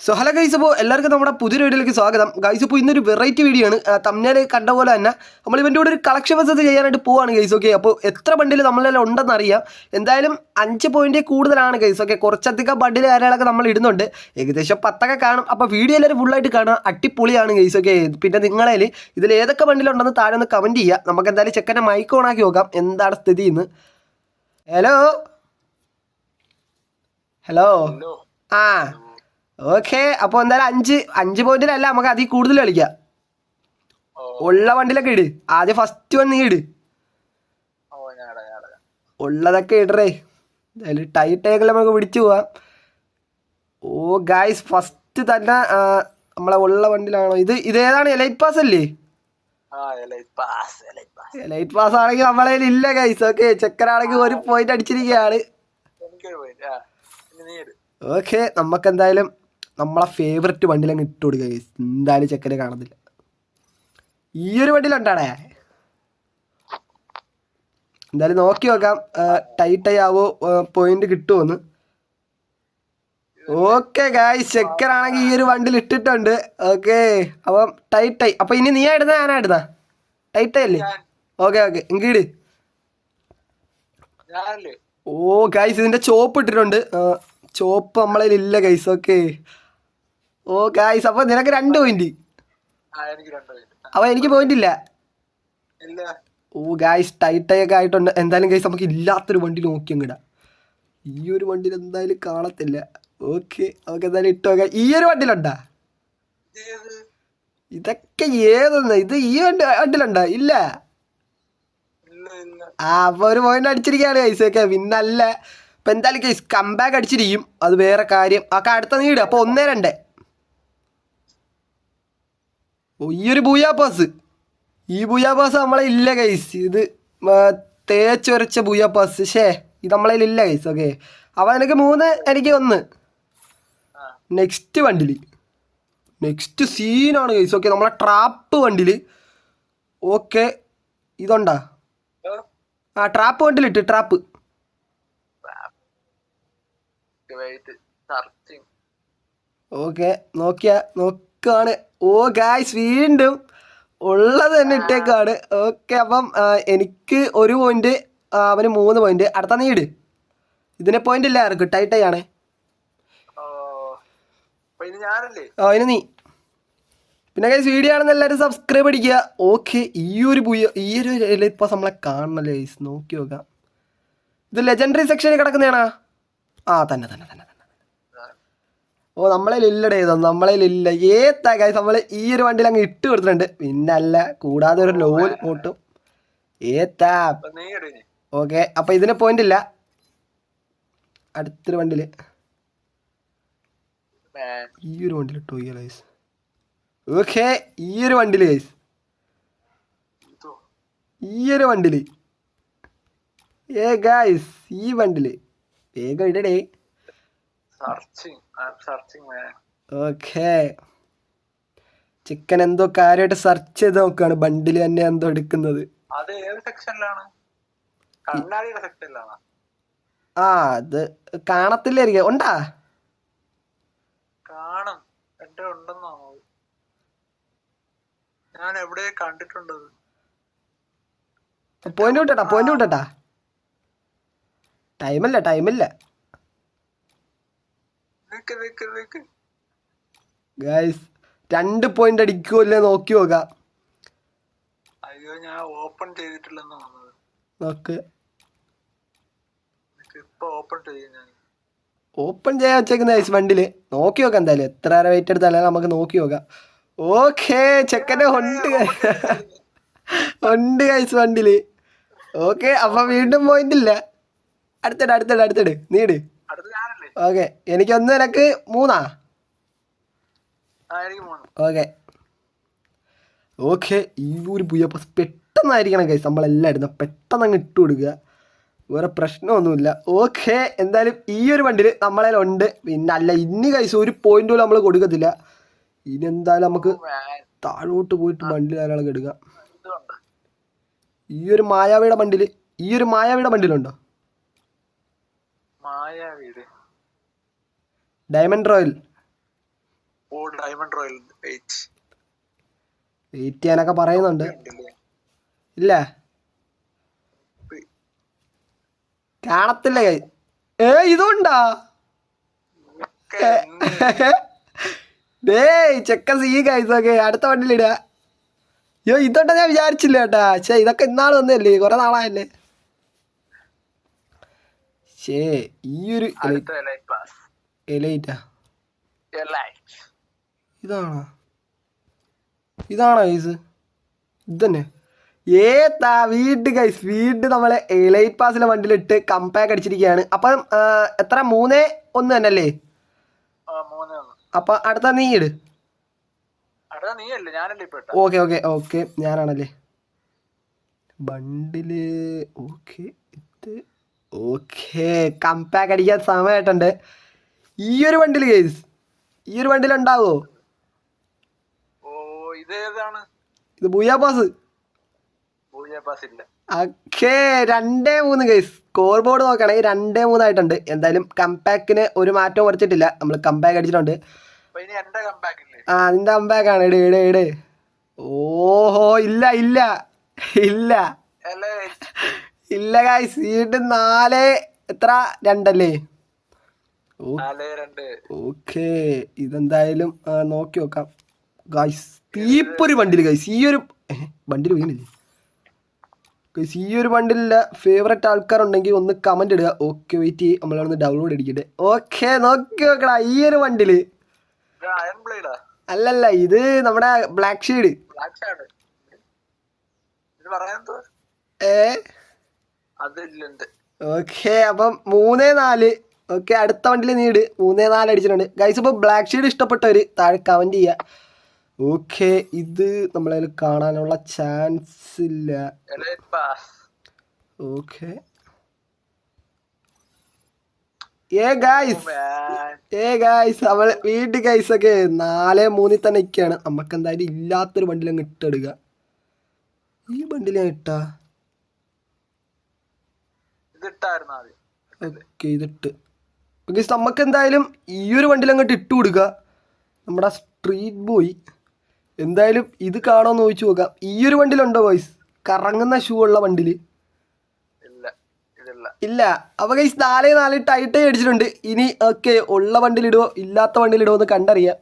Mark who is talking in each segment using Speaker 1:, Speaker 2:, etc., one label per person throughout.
Speaker 1: So hello guys അപ്പോൾ എല്ലാവർക്കും നമ്മുടെ പുതിയൊരു വീഡിയോയിലേക്ക് സ്വാഗതം. ഗൈസ് ഇപ്പോൾ ഇന്നൊരു വെറൈറ്റി വീഡിയോ ആണ്. തമ്മിൽ കണ്ട പോലെ തന്നെ നമ്മൾ ഇവന്റെ കൂടെ ഒരു കളക്ഷൻ ബസ് ചെയ്യാനായിട്ട് പോവാണ് ഗൈസ് ഓക്കെ അപ്പോൾ എത്ര ബണ്ടിൽ നമ്മളെല്ലാം ഉണ്ടെന്ന് അറിയാം എന്തായാലും അഞ്ച് പോയിന്റ് കൂടുതലാണ് ഗൈസ് ഓക്കെ കുറച്ചധികം ബണ്ടിൽ കാര്യങ്ങളൊക്കെ നമ്മൾ ഇടുന്നുണ്ട്. ഏകദേശം പത്തൊക്കെ കാണും. അപ്പോൾ വീഡിയോ എല്ലാവരും ഫുള്ളായിട്ട് കാണാം അടിപൊളിയാണ് ഗൈസ് ഓക്കെ പിന്നെ നിങ്ങളതിൽ ഇതിൽ ഏതൊക്കെ ബണ്ടിലുണ്ടെന്ന് താഴെ ഒന്ന് കമന്റ് ചെയ്യുക. നമുക്ക് എന്തായാലും ചെക്കന്റെ മൈക്ക് ഓൺ ആക്കി നോക്കാം. എന്താണ് സ്ഥിതി എന്ന് ഹലോ ഹലോ ആ. ഓക്കെ അപ്പൊ എന്തായാലും അഞ്ച് അഞ്ച് പോയിന്റിലല്ല നമുക്ക് അതിൽ കൂടുതൽ കളിക്കാം. ഉള്ള വണ്ടിലൊക്കെ ഇട്. ആദ്യം ഫസ്റ്റ് വൺ നീ ഇട് ഉള്ളതൊക്കെ ഇടറേ. ടൈറ്റ് ടൈറ്റൊക്കെ നമുക്ക് പിടിച്ചു പോവാം. ഓ ഗായ്സ് ഫസ്റ്റ് തന്നെ നമ്മളെ ഉള്ള വണ്ടിയിലാണോ? ഇത് ഇതേതാണ് എലൈറ്റ് പാസ് അല്ലേ?
Speaker 2: എലൈറ്റ് പാസ്
Speaker 1: ആണെങ്കിൽ നമ്മളെ ഇല്ല ഗൈസ് ഓക്കെ ചെക്കനാണെങ്കിൽ ഒരു പോയിന്റ് അടിച്ചിരിക്കുകയാണ്. ഓക്കെ നമുക്ക് എന്തായാലും നമ്മളെ ഫേവററ്റ് വണ്ടിയിൽ അങ്ങ് ഇട്ട് കൊടുക്കുക. എന്തായാലും ചെക്കനെ കാണുന്നില്ല ഈ ഒരു വണ്ടിയിലുണ്ടാടേ എന്തായാലും നോക്കി നോക്കാം. ടൈറ്റ് ആവോ? പോയിന്റ് കിട്ടുമോന്ന് ഓക്കെ ഗായ് ചെക്കനാണെങ്കിൽ ഈ ഒരു വണ്ടിയിൽ ഇട്ടിട്ടുണ്ട്. ഓക്കെ അപ്പം ടൈറ്റ് ആയി അപ്പൊ ഇനി നീ ഇടുന്ന? ഞാനാ ഇടുന്ന? ടൈറ്റ്
Speaker 2: അല്ലേ?
Speaker 1: ഓക്കെ ഓക്കെ
Speaker 2: ഞാനല്ലേ?
Speaker 1: ഓ ഗൈസ് ഇതിന്റെ ചോപ്പ് ഇട്ടിട്ടുണ്ട്. ചോപ്പ് നമ്മളിൽ ഇല്ല ഗൈസ് ഓക്കെ ഓ ഗായ്സ് അപ്പൊ നിനക്ക് രണ്ട് പോയിന്റ് അപ്പൊ എനിക്ക് പോയിന്റ് ഇല്ല. ഓ ഗായ്സ് ടൈറ്റ് ഒക്കെ ആയിട്ടുണ്ട്. എന്തായാലും ഗൈസ് നമുക്ക് ഇല്ലാത്തൊരു വണ്ടി നോക്കി അങ്ങിടാം ഈ ഒരു വണ്ടിയിൽ എന്തായാലും കാണത്തില്ല. ഓക്കെ നമുക്ക് എന്തായാലും ഇട്ട് നോക്കാം. ഈ ഒരു വണ്ടിയിലുണ്ടാ ഇതൊക്കെ ഏതൊന്ന്? ഇത് ഈ വണ്ടി വണ്ടിയിലുണ്ടോ? ഇല്ല. ആ അപ്പൊ ഒരു പോയിന്റ് അടിച്ചിരിക്കുകയാണ് ഗൈസ് ഒക്കെ പിന്നല്ല. ഇപ്പൊ എന്തായാലും ഗൈസ് കമ്പാക്ക് അടിച്ചിരിക്കും. അത് വേറെ കാര്യം. ഒക്കെ അടുത്ത നീട് അപ്പൊ ഒന്നേ രണ്ട്. ഈ ഒരു ബൂയാ പാസ്. ഈ ബൂയാ പാസ് നമ്മളെ ഇല്ല കൈസ് ഇത് തേച്ചൊരച്ച ബൂയാ പാസ്. ഷേ ഇത് നമ്മളെ ഇല്ല കൈസ് ഓക്കെ അപ്പൊ എനിക്ക് മൂന്ന് എനിക്ക് ഒന്ന്. നെക്സ്റ്റ് വണ്ടിയിൽ നെക്സ്റ്റ് സീനാണ് കൈസ് ഓക്കെ നമ്മളെ ട്രാപ്പ് വണ്ടിയിൽ ഓക്കെ ഇതുണ്ടാ? ആ. ട്രാപ്പ് വണ്ടിയിലിട്ട് ട്രാപ്പ് ഓക്കെ നോക്കിയാ നോക്കിയ നോക്കാണ് ഓ ഗായ്സ് വീണ്ടും ഉള്ളത് തന്നെ ഇട്ടേക്കാണ്. ഓക്കെ അപ്പം എനിക്ക് ഒരു പോയിന്റ് അവന് മൂന്ന് പോയിന്റ് അടുത്ത നീട് ഇതിന് പോയിന്റ് ഇല്ല ആർക്കും? ടൈറ്റാണ്
Speaker 2: ഓ ഇനി
Speaker 1: നീ. പിന്നെ ഗൈസ് വീഡിയോ ആണെന്ന് എല്ലാവരും സബ്സ്ക്രൈബ് അടിക്കുക. ഓക്കെ ഈ ഒരു ഈ ഒരു ഇപ്പോൾ നമ്മളെ കാണണല്ലേ ഗൈസ് നോക്കി നോക്കാം. ഇത് ലെജൻഡറി സെക്ഷനിൽ കിടക്കുന്നതാണ്? ആ തന്നെ തന്നെ തന്നെ. ഓ നമ്മളെ ഇല്ലടേ ഇതൊന്നും നമ്മളെ ഇല്ല ഏത്താ നമ്മൾ ഈ ഒരു വണ്ടിയിൽ അങ്ങ് ഇട്ട് കൊടുത്തിട്ടുണ്ട്. പിന്നെ അല്ല കൂടാതെ ഒരു ലോൽ പോട്ടും. ഏത്താ ഓക്കെ അപ്പൊ ഇതിന് പോയിന്റ് ഇല്ല. അടുത്തൊരു വണ്ടിയിൽ. ഈ ഒരു വണ്ടിയിൽ ഇട്ടു ഗൈസ് ഓക്കെ ഈ ഒരു വണ്ടിയിൽ ഗൈസ് ഈ ഒരു വണ്ടിയിൽ ഏ ഗൈസ് ഈ വണ്ടിയിൽ വേഗം ഇടടേ.
Speaker 2: Searching
Speaker 1: okay. ചിക്കൻ എന്തോ കാര്യമായിട്ട് സെർച്ച് ചെയ്ത് നോക്കുകയാണ് ബണ്ടിൽ തന്നെ എന്തോ എടുക്കുന്നത്.
Speaker 2: അത് ഏത് സെക്ഷനിലാണ് കണ്ണാടിയുടെ സെക്ഷനിലാണോ
Speaker 1: ആ അത് കാണത്തില്ലായിരിക്കും. ഉണ്ടാ?
Speaker 2: കാണും. എന്റെ ഉണ്ടെന്നോ ഞാൻ എവിടെ കണ്ടിട്ടുണ്ടത്
Speaker 1: പോയിന്റ് വിട്ടട്ടാ പോയിന്റ് വിട്ടട്ടാ ടൈമില്ല ടൈമില്ല ഗൈസ് രണ്ട് പോയിന്റ് അടിക്കുമല്ലേ നോക്കി നോക്കാം.
Speaker 2: അയ്യോ ഞാൻ ഓപ്പൺ ചെയ്തിട്ടില്ലെന്ന് വന്നത്
Speaker 1: നോക്ക്.
Speaker 2: ഓപ്പൺ
Speaker 1: ചെയ്യാൻ വെച്ചേക്കുന്ന ഗൈസ് വണ്ടിൽ. നോക്കി നോക്കാം എന്തായാലും. എത്ര വെയിറ്റ് എടുത്താലും നമുക്ക് നോക്കി നോക്കാം. ഓക്കേ ചെക്കന്റെ ഉണ്ട് ഉണ്ട് ഗൈസ് വണ്ടിൽ. ഓക്കെ അപ്പൊ വീണ്ടും പോയിന്റ് ഇല്ല. അടുത്തിട അടുത്തിട് അടുത്തിട്. നീട് ഓക്കെ എനിക്കൊന്ന് നിനക്ക് മൂന്നാ? ഓക്കെ. ഓക്കെ ഈ ഒരു പുയ്യപ്പസ് പെട്ടെന്നായിരിക്കണം കൈസ് നമ്മളെല്ലാം ഇടുന്നത് പെട്ടെന്ന് അങ്ങ് ഇട്ട് കൊടുക്കുക. വേറെ പ്രശ്നമൊന്നുമില്ല. ഓക്കെ എന്തായാലും ഈ ഒരു വണ്ടിയിൽ നമ്മളതിൽ ഉണ്ട് പിന്നെ അല്ല ഇനി കൈസ് ഒരു പോയിന്റ് പോലും നമ്മൾ കൊടുക്കത്തില്ല. ഇനി എന്തായാലും നമുക്ക് താഴോട്ട് പോയിട്ട് വണ്ടി ധാരാളം എടുക്കാം. ഈ ഒരു മായാവിയുടെ വണ്ടിയിൽ ഈ ഒരു മായാവിയുടെ വണ്ടിയിലുണ്ടോ? ഡയമണ്ട് റോയൽ ഓ
Speaker 2: ഡയമണ്ട് റോയൽ
Speaker 1: വെയിറ്റ് ചെയ്യാനൊക്കെ പറയുന്നുണ്ട്. ഇല്ല. കാണത്തില്ല. ഏ ഇതുണ്ടാ? ഡേയ് ചെക്ക സീ കൈസൊക്കെ അടുത്ത വണ്ടിയിലിടുക അയ്യോ ഇതൊക്കെ ഞാൻ വിചാരിച്ചില്ല കേട്ടാ. ശേ ഇതൊക്കെ ഇന്നാൾ വന്നല്ലേ കുറെ നാളായല്ലേ. ശേ ഈ ഒരു
Speaker 2: എലൈറ്റ്
Speaker 1: ഇതാണോ? ഇതാണോ ഗൈസ് ഇതന്നെ. ഏതാ വീട്ട് ഗൈസ് വീട്ട് നമ്മളെ എലൈറ്റ് പാസിലെ വണ്ടിയിലിട്ട് കമ്പാക്ക് അടിച്ചിരിക്കുകയാണ്. അപ്പം എത്ര? മൂന്നേ ഒന്ന് തന്നെ അല്ലേ അപ്പം അടുത്ത നീ ഇട്. ഓക്കെ ഓക്കെ ഓക്കെ ഞാനാണല്ലേ. ബണ്ടിൽ ഓക്കെ ഇത് ഓക്കെ കമ്പാക്ക് അടിക്കാൻ സമയമായിട്ടുണ്ട്. ഈ ഒരു വണ്ടിയിൽ ഗൈസ് ഈ ഒരു വണ്ടിയിൽ ഉണ്ടാവോ
Speaker 2: ഇത്
Speaker 1: ബുയാ പാസ്. ഓക്കെ രണ്ടേ മൂന്ന് ഗൈസ് സ്കോർ ബോർഡ് നോക്കുകയാണെങ്കിൽ രണ്ടേ മൂന്നായിട്ടുണ്ട്. എന്തായാലും കമ്പാക്കിന് ഒരു മാറ്റവും കുറച്ചിട്ടില്ല നമ്മൾ കമ്പാക്ക് അടിച്ചിട്ടുണ്ട്. ആ നിന്റെ കമ്പാക്കാണ് ഇട് ഇട് ഇട്. ഓഹോ ഇല്ല ഇല്ല. ഇല്ല. ഇല്ല ഗൈസ് വീണ്ടും നാല് എത്ര? രണ്ടല്ലേ? ഓക്കെ. ഇതെന്തായാലും നോക്കി നോക്കാം. ഗൈസ് തീപ്പൊരു ബണ്ടിൽ ഗൈസ് ഈ ഒരു ബണ്ടിൽ വീണില്ല? ഗൈസ് ഈ ഒരു ബണ്ടിലില്ല ഫേവററ്റ് ആൾക്കാരുണ്ടെങ്കിൽ ഒന്ന് കമന്റ് ഇടുക. ഓക്കെ വെയിറ്റ് ചെയ്യും നമ്മളവിടെ ഡൗൺലോഡ് അടിക്കട്ടെ. ഓക്കെ നോക്കി നോക്കടാ ഈ ഒരു
Speaker 2: ബ്ലേഡാ
Speaker 1: അല്ലല്ല ഇത് നമ്മുടെ ബ്ലാക്ക്
Speaker 2: ഷീഡ്
Speaker 1: ഏ ഓക്കെ അപ്പം മൂന്നേ നാല് ഓക്കെ അടുത്ത വണ്ടിയിൽ നീട് മൂന്നേ നാല് അടിച്ചിട്ടുണ്ട്. ഗൈസ് ഇപ്പോൾ ബ്ലാക്ക് ഷെയ്ഡ് ഇഷ്ടപ്പെട്ടവർ താഴെ കമന്റ് ചെയ്യുക ഓക്കെ ഇത് നമ്മളെ കാണാനുള്ള ചാൻസ് ഇല്ല. ഓക്കെ. ഏ ഗൈസ്
Speaker 2: മാൻ
Speaker 1: ഏ ഗൈസ് നമ്മൾ വീട്ടിൽ ഗൈസ് ഒക്കെ നാല് മൂന്നിൽ തന്നെ നിൽക്കുകയാണ് നമുക്ക് എന്തായാലും ഇല്ലാത്തൊരു വണ്ടിയിൽ അങ്ങ് ഇട്ടെടുക്കുക ഈ വണ്ടിയിൽ ഞാൻ ഇട്ട?
Speaker 2: ആദ്യം
Speaker 1: ഓക്കെ ഇതിട്ട്. ഗൈസ് നമുക്ക് എന്തായാലും ഈ ഒരു വണ്ടിയിൽ അങ്ങോട്ട് ഇട്ട് കൊടുക്കുക നമ്മുടെ സ്ട്രീറ്റ് ബോയ് എന്തായാലും ഇത് കാണുമെന്ന് ചോദിച്ചു നോക്കാം. ഈ ഒരു വണ്ടിയിലുണ്ടോ ഗൈസ് കറങ്ങുന്ന ഷൂ ഉള്ള വണ്ടിയിൽ
Speaker 2: ഇല്ല
Speaker 1: അപ്പൊ ഗൈസ് നാല് നാല് ടൈറ്റേ അടിച്ചിട്ടുണ്ട്. ഇനി ഓക്കെ ഉള്ള വണ്ടിയിൽ ഇടുവോ ഇല്ലാത്ത വണ്ടിയിൽ ഇടുവോ എന്ന് കണ്ടറിയാം.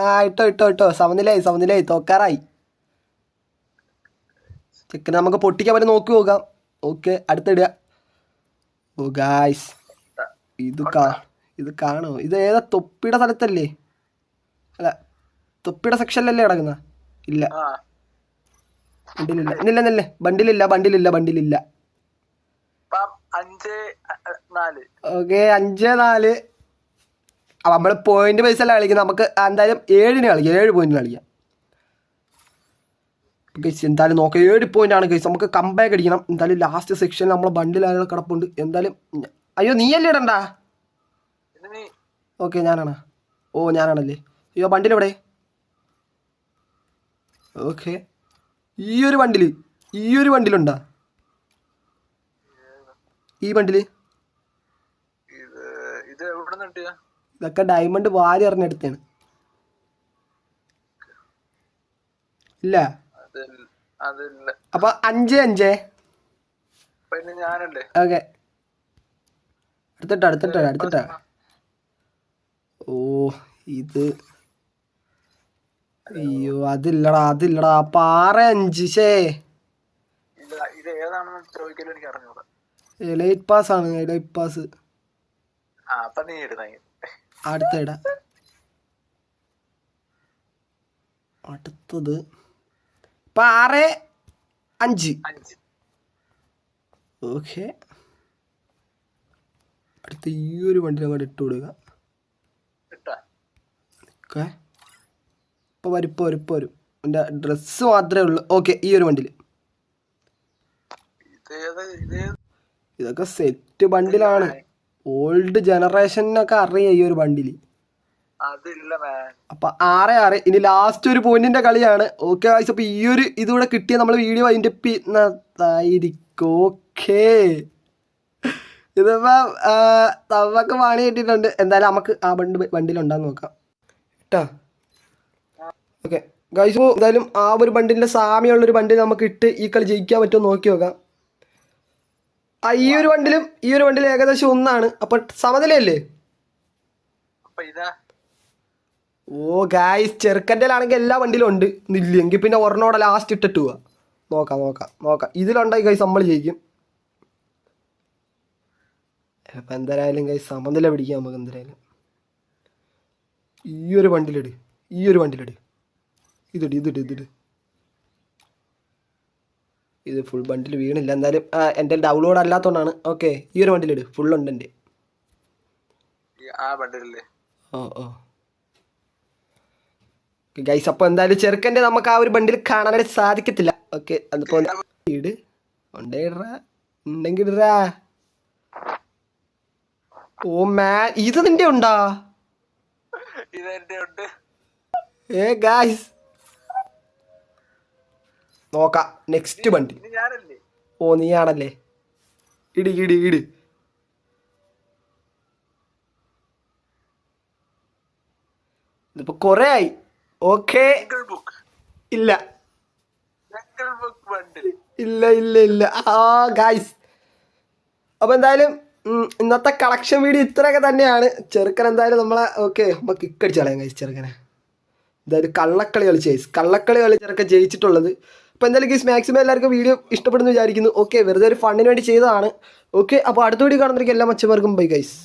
Speaker 1: ആ ഇട്ടോ ഇട്ടോ ഇട്ടോ. സമനിലായി സമനിലായി. തോക്കാറായി. ചെക്കനെ നമുക്ക് പൊട്ടിക്കാൻ പറ്റും നോക്കി നോക്കാം. ഓക്കെ അടുത്തിടുക. ഓ ഗായ്സ് ഇത് കാ ഇത് കാണോ ഇത് ഏതാ തൊപ്പിയുടെ സ്ഥലത്തല്ലേ? അല്ല തൊപ്പിയുടെ സെക്ഷനിലല്ലേ കിടക്കുന്ന? ഇല്ല. ബണ്ടിലില്ല ഇന്നില്ല ഇന്നില്ല ബണ്ടിലില്ല ബണ്ടിലില്ല ബണ്ടിലില്ല ഓക്കെ അഞ്ച് നാല്. നമ്മൾ പോയിന്റ് ബേസ് അല്ല കളിക്കുന്നത് നമുക്ക് എന്തായാലും ഏഴിന് കളിക്കാം. ഏഴ് പോയിന്റ് കളിക്കാം. ഗൈസ് എന്തായാലും നോക്കാം. ഏഴ് പോയിന്റ് ആണ് ഗൈസ് നമുക്ക് കമ്പാക്ക് അടിക്കണം. എന്തായാലും ലാസ്റ്റ് സെക്ഷനിൽ നമ്മളെ ബണ്ടിൽ ആളുകൾ കിടപ്പുണ്ട്? എന്തായാലും അയ്യോ നീ അല്ലേ ഇടണ്ട ഓക്കെ ഞാനാണ്. ഓ ഞാനാണല്ലേ. അയ്യോ ബണ്ടിൽ എവിടെ? ഓക്കെ. ഈ ഒരു വണ്ടിൽ ഈ ഒരു വണ്ടിലുണ്ടാ ഈ വണ്ടിൽ ഇതൊക്കെ ഡയമണ്ട് വാരി എറിഞ്ഞെടുത്താണ് ഇല്ല. അപ്പൊ അഞ്ച് അഞ്ച്. ഓക്കെ. അടുത്തിട്ടോ അടുത്തിട്ടോ അടുത്തിട്ടോ. ഓ ഇത്. അയ്യോ അതില്ലടാ അതില്ലടാ
Speaker 2: പാറ അഞ്ചിശേ
Speaker 1: എലൈറ്റ് പാസ് ആണ് ലൈറ്റ് പാസ്
Speaker 2: ഇടുന്ന.
Speaker 1: അടുത്തത്. പാറ അഞ്ച്. ഓക്കെ അടുത്ത ഈ ഒരു വണ്ടി അങ്ങോട്ട് ഇട്ട് കൊടുക്കുക
Speaker 2: ഇപ്പൊ
Speaker 1: ഓക്കെ. ഇപ്പോൾ വരും ഇപ്പോൾ വരും ഇപ്പോൾ വരും. എന്റെ ഡ്രസ്സ് മാത്രമേ ഉള്ളൂ. ഓക്കെ ഈ ഒരു വണ്ടിയിൽ. ഇതൊക്കെ സെറ്റ് ബണ്ടിലാണ് ഓൾഡ് ജനറേഷനൊക്കെ അറിയാം ഈ ഒരു ബണ്ടിൽ അപ്പൊ ആറ് ആറ്. ഇനി ലാസ്റ്റ് ഒരു പോയിന്റിന്റെ കളിയാണ്. ഓക്കെ ഗൈസ് ഈ ഒരു ഇതുകൂടെ കിട്ടിയ നമ്മൾ വീഡിയോ അതിന്റെ പിന്നായിരിക്കും ഓക്കെ. ഇതിപ്പോൾ നമുക്ക് പണി കിട്ടിയിട്ടുണ്ട്. എന്തായാലും നമുക്ക് ആ വണ്ടി വണ്ടിയിലുണ്ടാന്ന് നോക്കാം. കേട്ടാ ഓക്കെ. ഗൈസ് എന്തായാലും ആ ഒരു ബണ്ടിലിന്റെ സാമ്യമുള്ളൊരു വണ്ടി നമുക്ക് ഇട്ട് ഈ കളി ജയിക്കാൻ പറ്റുമോ നോക്കി നോക്കാം. ആ ഈ ഒരു വണ്ടിലും ഈ ഒരു വണ്ടിലും ഏകദേശം ഒന്നാണ്. അപ്പം സമനിലയല്ലേ? ഓ ഗായ്സ് ചെറുക്കന്റെ ആണെങ്കിൽ എല്ലാ വണ്ടിയിലും ഉണ്ട്. ഇല്ലെങ്കിൽ പിന്നെ ഒരെണ്ണോടെ ലാസ്റ്റ് ഇട്ടിട്ട് പോവാ. നോക്കാം നോക്കാം നോക്കാം. ഇതിലുണ്ടായി ഗൈസ് നമ്മൾ ജയിക്കും. അപ്പം എന്തായാലും കൈ സമനില പിടിക്കാം നമുക്ക് എന്തായാലും. ഈ ഒരു വണ്ടിയിലിട് ഈ ഒരു വണ്ടിയിലിട്. ഇതിട് ഇതിട് ഇതിട്. ഇത് ഫുൾ ബണ്ടിൽ വീണില്ല. എന്തായാലും എന്റെ ഡൗൺലോഡ് അല്ലാത്തതുകൊണ്ടാണ് ഓക്കെ ഈ ഒരു വണ്ടിയിലിട്. ഫുൾ ഉണ്ട്
Speaker 2: എന്റെ.
Speaker 1: ഓ ഓ. ഗൈസ് അപ്പോൾ എന്തായാലും ചെറുക്കന്റെ നമുക്ക് ആ ഒരു ബണ്ടിൽ കാണാനായിട്ട് സാധിക്കത്തില്ല. ഓക്കെ അതിപ്പോൾ ഇട്. ഉണ്ടേ ഇടറാ ഉണ്ടെങ്കിൽ ഇടറാ ഓ മാ ഇത് നിന്റെ ഉണ്ടാ? ഏ ഗായ്സ് നോക്കാം നെക്സ്റ്റ് വണ്ടി.
Speaker 2: ഓ നീ
Speaker 1: ഓ നീയാണല്ലേ? ഇടി ഇടി ഇടി. ഇതിപ്പോ കൊറേ ആയി. ഓക്കേ. ഇല്ല. ഇല്ല ഇല്ല ഇല്ല. ആ ഗായ്സ് അപ്പൊ എന്തായാലും ഇന്നത്തെ കളക്ഷൻ വീഡിയോ ഇത്രയൊക്കെ തന്നെയാണ്. ചെറുക്കൻ എന്തായാലും നമ്മളെ ഓക്കെ നമ്മൾ കിക്കടിച്ച് കളയാം ഗൈസ് ചെറുക്കനെ. എന്തായാലും കള്ളക്കളി കളിച്ച് ഗൈസ് കള്ളക്കളി കളി ചെറുക്കൻ ജയിച്ചിട്ടുള്ളത്. അപ്പോൾ എന്തായാലും ഗൈസ് മാക്സിമം എല്ലാവർക്കും വീഡിയോ ഇഷ്ടപ്പെടുന്നു വിചാരിക്കുന്നു. ഓക്കെ വെറുതെ ഒരു ഫണ്ണിന് വേണ്ടി ചെയ്തതാണ്. ഓക്കെ അപ്പോൾ അടുത്ത വീഡിയോ കാണുന്നവർക്ക് എല്ലാ മച്ചന്മാർക്കും ബൈ ഗൈസ്